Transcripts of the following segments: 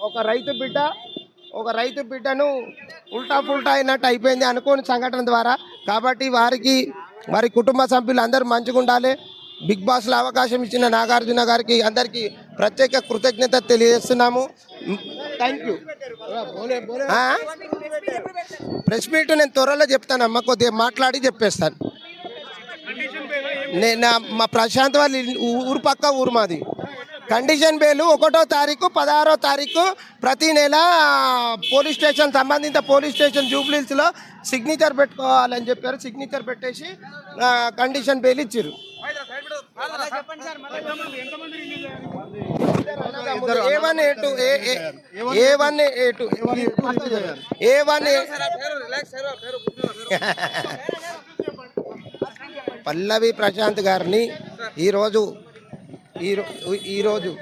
ఒక రైతు బిడ్డ ఒక రైతు బిడ్డను ఉల్టా పుల్టా అయినట్టు అయిపోయింది అనుకోని సంఘటన ద్వారా. కాబట్టి వారికి వారి కుటుంబ సభ్యులు అందరూ మంచిగా ఉండాలి. బిగ్ బాస్లో అవకాశం ఇచ్చిన నాగార్జున గారికి అందరికీ ప్రత్యేక కృతజ్ఞత తెలియజేస్తున్నాము. థ్యాంక్ యూ ప్రెస్ మీట్ నేను త్వరలో చెప్తానమ్మా కొద్దిగా మాట్లాడి చెప్పేస్తాను. నేను నా- మా ప్రశాంత్ వాళ్ళ ఊరు పక్క ఊరు మాది. కండిషన్ బేలు ఒకటో తారీఖు పదహారో తారీఖు ప్రతి నెల పోలీస్ స్టేషన్ సంబంధిత పోలీస్ స్టేషన్ జూబ్లీస్లో సిగ్నేచర్ పెట్టుకోవాలని చెప్పారు. సిగ్నేచర్ పెట్టేసి కండిషన్ బెయిల్ ఇచ్చారు A one A two A one A two A one Pallavi Prashanth గారిని ఈరోజు ఈరో- ఈరోజు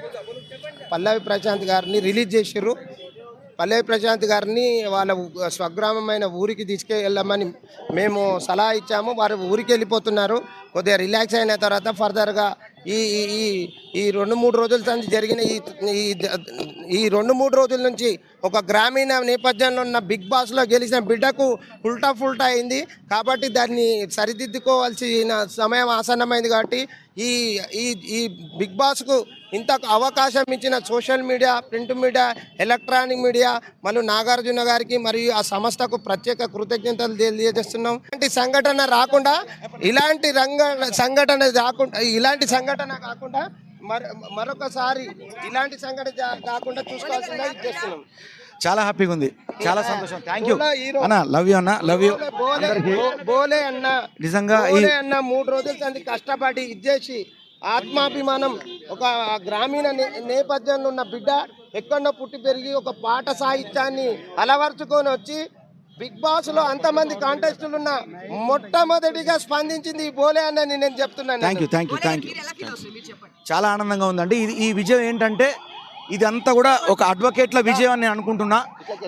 పల్లవి ప్రశాంత్ గారిని రిలీజ్ చేసారు పల్లవి ప్రశాంత్ గారిని వాళ్ళ స్వగ్రామమైన ఊరికి తీసుకెళ్ళమని మేము సలహా ఇచ్చాము. వారు ఊరికి వెళ్ళిపోతున్నారు. కొద్దిగా రిలాక్స్ అయిన తర్వాత ఫర్దర్గా ఈ ఈ ఈ ఈ రెండు మూడు రోజుల నుంచి జరిగిన ఈ ఈ ఈ రెండు మూడు రోజుల నుంచి ఒక గ్రామీణ నేపథ్యంలో ఉన్న బిగ్ బాస్లో గెలిచిన బిడ్డకు ఉల్టా ఫుల్టా అయింది. కాబట్టి దాన్ని సరిదిద్దుకోవాల్సిన సమయం ఆసన్నమైంది కాబట్టి ఈ ఈ ఈ బిగ్ బాస్కు ఇంత అవకాశం ఇచ్చిన social media print media electronic media మరియు నాగార్జున గారికి మరియు ఆ సంస్థకు ప్రత్యేక కృతజ్ఞతలు తెలియజేస్తున్నాం. ఇలాంటి సంఘటన రాకుండా ఇలాంటి రంగ సంఘటన రాకుండా ఇలాంటి సంఘటన కాకుండా మరొకసారి ఇలాంటి సంఘటన కాకుండా చూసుకోవాల్సిందిగా చేస్తున్నాం చాలా హ్యాపీగా ఉంది. చాలా సంతోషం. Thank you. అన్న లవ్ యూ అన్న లవ్ యూ బోలే అన్న. నిజంగా ఈ బోలే అన్న మూడు రోజుల సంది కష్టపడి ఇచ్చేసి ఆత్మాభిమానం. ఒక గ్రామీణ నే- నేపథ్యంలో ఉన్న బిడ్డ ఎక్కడో పుట్టి పెరిగి ఒక పాట సాహిత్యాన్ని అలవర్చుకొని వచ్చి బిగ్ బాస్లో అంతమంది కాంటెస్టులు ఉన్న మొట్టమొదటిగా స్పందించింది ఈ బోలే అన్నని నేను చెప్తున్నాను. Thank you thank you thank you చాలా ఆనందంగా ఉందండి. ఇది ఈ విజయం ఏంటంటే ఇది అంతా కూడా ఒక అడ్వకేట్ల విజయం అని నేను అనుకుంటున్నా.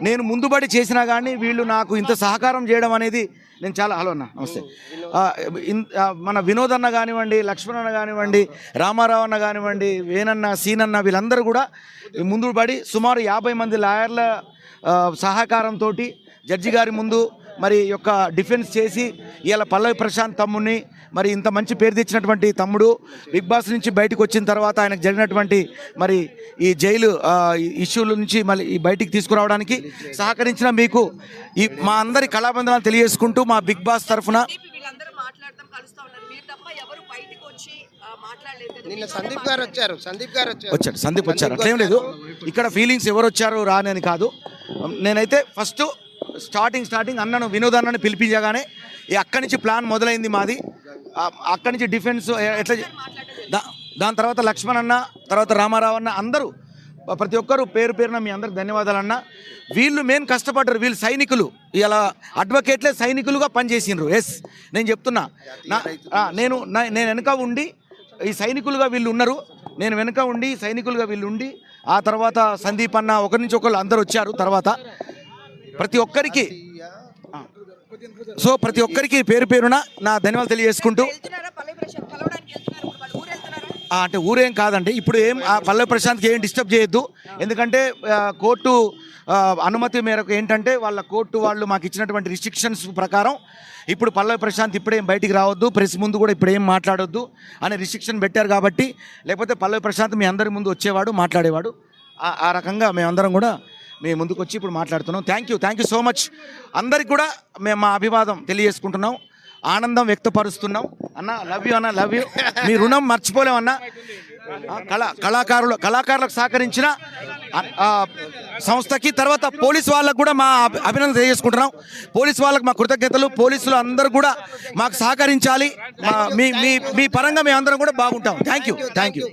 నేను ముందుబడి చేసినా కానీ వీళ్ళు నాకు ఇంత సహకారం చేయడం అనేది నేను చాలా హలో అన్న నమస్తే. మన వినోద్ అన్న కానివ్వండి లక్ష్మణ్ అన్న కానివ్వండి రామారావు అన్న కానివ్వండి వేనన్న సీనన్న వీళ్ళందరూ కూడా ముందు పడి సుమారు యాభై మంది లాయర్ల సహకారంతో జడ్జి గారి ముందు మరి యొక్క డిఫెన్స్ చేసి ఇవాళ పల్లవి ప్రశాంత్ తమ్ముడిని మరి ఇంత మంచి పేరు తెచ్చినటువంటి తమ్ముడు బిగ్ బాస్ నుంచి బయటకు వచ్చిన తర్వాత ఆయనకు జరిగినటువంటి మరి ఈ జైలు ఇష్యూల నుంచి మళ్ళీ ఈ బయటికి తీసుకురావడానికి సహకరించిన మీకు ఈ మా అందరి కళాబంధనాలు తెలియజేసుకుంటూ మా బిగ్ బాస్ తరఫున వీళ్ళందరూ మాట్లాడతాం కలుస్తా ఉన్నారు మీరు తప్ప ఎవరు బయటకు వచ్చి ఆ, మాట్లాడలేదు కదా. నిన్న సందీప్ గారు వచ్చారు సందీప్ గారు వచ్చారు. వచ్చాడు సందీప్ వచ్చారు అట్లేం లేదు. ఇక్కడ ఫీలింగ్స్ ఎవరు వచ్చారు రానని కాదు. నేనైతే ఫస్ట్ స్టార్టింగ్ స్టార్టింగ్ అన్నను వినోద్ పిలిపించగానే ఈ అక్కడి నుంచి ప్లాన్ మొదలైంది మాది. అక్కడి నుంచి డిఫెన్స్ ఎట్లా చే- దా- దాని తర్వాత లక్ష్మణ్ అన్న తర్వాత రామారావు అన్న అందరూ ప్రతి ఒక్కరు పేరు పేరున మీ అందరికి ధన్యవాదాలు అన్న. వీళ్ళు మెయిన్ కష్టపడ్డారు వీళ్ళు సైనికులు. ఇలా అడ్వకేట్లే సైనికులుగా పనిచేసిండ్రు. ఎస్ నేను చెప్తున్నా. నా నేను నేను వెనక ఉండి ఈ సైనికులుగా వీళ్ళు ఉన్నారు. నేను వెనుక ఉండి సైనికులుగా వీళ్ళు ఉండి ఆ తర్వాత సందీప్ అన్న ఒకరి నుంచి ఒకరు అందరు వచ్చారు తర్వాత. ప్రతి ఒక్కరికి. సో ప్రతి ఒక్కరికి పేరు పేరున నా ధన్యవాదాలు తెలియజేసుకుంటూ. అంటే ఊరేం కాదండి. ఇప్పుడు ఏం ఆ పల్లవి ప్రశాంత్కి ఏం డిస్టర్బ్ చేయొద్దు. ఎందుకంటే కోర్టు అనుమతి మేరకు ఏంటంటే వాళ్ళ కోర్టు వాళ్ళు మాకు ఇచ్చినటువంటి రిస్ట్రిక్షన్స్ ప్రకారం ఇప్పుడు పల్లవి ప్రశాంత్ ఇప్పుడేం బయటికి రావద్దు. ప్రెస్ ముందు కూడా ఇప్పుడు ఏం మాట్లాడొద్దు అనే రిస్ట్రిక్షన్ పెట్టారు కాబట్టి లేకపోతే పల్లవి ప్రశాంత్ మీ అందరి ముందు వచ్చేవాడు మాట్లాడేవాడు. ఆ రకంగా మేమందరం కూడా మేము ముందుకు వచ్చి ఇప్పుడు మాట్లాడుతున్నాం. Thank you thank you so much అందరికి కూడా మేము మా అభివాదం తెలియజేసుకుంటున్నాం. ఆనందం వ్యక్తపరుస్తున్నాం. అన్న లవ్ యూ అన్న లవ్ యూ మీ రుణం మర్చిపోలేమన్నా కళా కళాకారులు కళాకారులకు సహకరించిన సంస్థకి తర్వాత పోలీస్ వాళ్ళకు కూడా మా అభినందన తెలియజేసుకుంటున్నాం. పోలీస్ వాళ్ళకి మా కృతజ్ఞతలు. పోలీసులు అందరూ కూడా మాకు సహకరించాలి. మీ మీ మీ పరంగా మేము అందరం కూడా బాగుంటాం. Thank you thank you